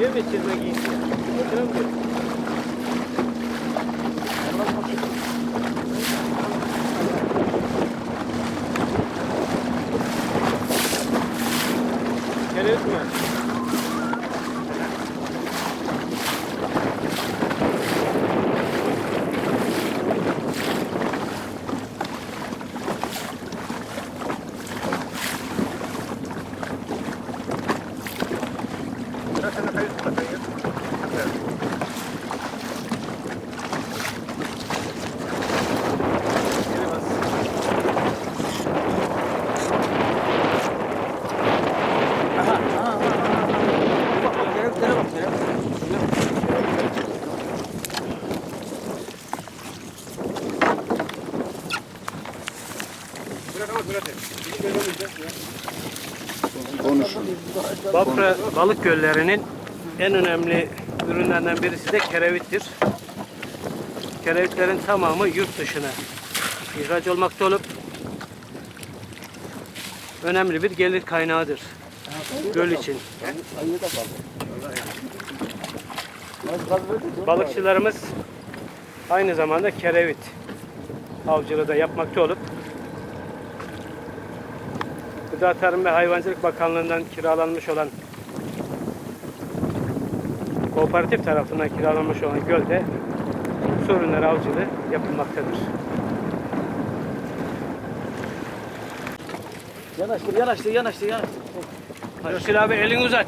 Yeme çizme giysi. Oturan diyor. 제가 생각할 것 같아요. 그래, 그래, 그래. 이거 내려오면 돼. Konuşun. Bafra balık göllerinin en önemli ürünlerinden birisi de kerevittir. Kerevitlerin tamamı yurt dışına ihraç olmakta olup önemli bir gelir kaynağıdır göl için. Balıkçılarımız aynı zamanda kerevit avcılığı da yapmakta olup Gıda Tarım ve Hayvancılık Bakanlığı'ndan kiralanmış olan kooperatif tarafından kiralanmış olan gölde su ürünleri avcılığı yapılmaktadır. Yanaştır, yanaştır, yanaştır, yanaştır. Hüseyin abi elini uzat.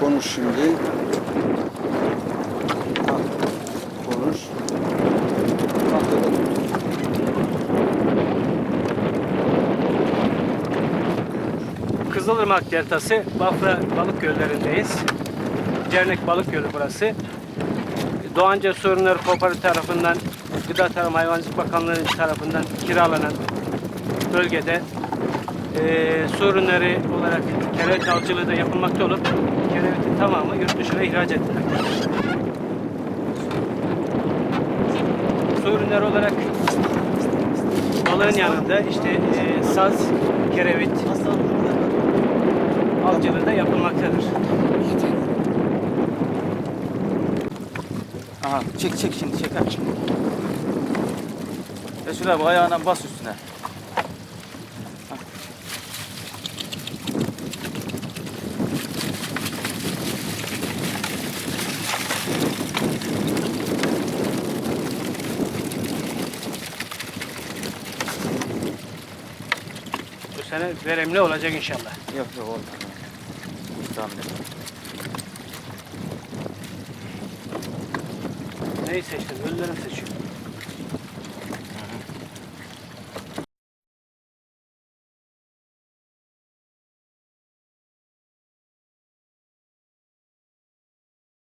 Konuş şimdi. Kızılırmak Deltası Bafra Balık Göller'indeyiz. Cernek Balık Gölü burası. Doğanca Su Ürünleri Kooperatif tarafından Gıda Tarım Hayvancılık Bakanlığı tarafından kiralanan bölgede su ürünleri olarak kerevit avcılığı da yapılmakta olup kerevitin tamamı yurt dışına ihraç edilmektedir. Su ürünleri olarak balığın yanında işte eee, saz, kerevit, avcılığı da yapılmaktadır. Aha, çek çek şimdi, çek abi. Resul abi ayağına bas üstüne. Bu sene verimli olacak inşallah. Yok yok olmaz. Tamam. Neyi seçtin? Ölüleri mi?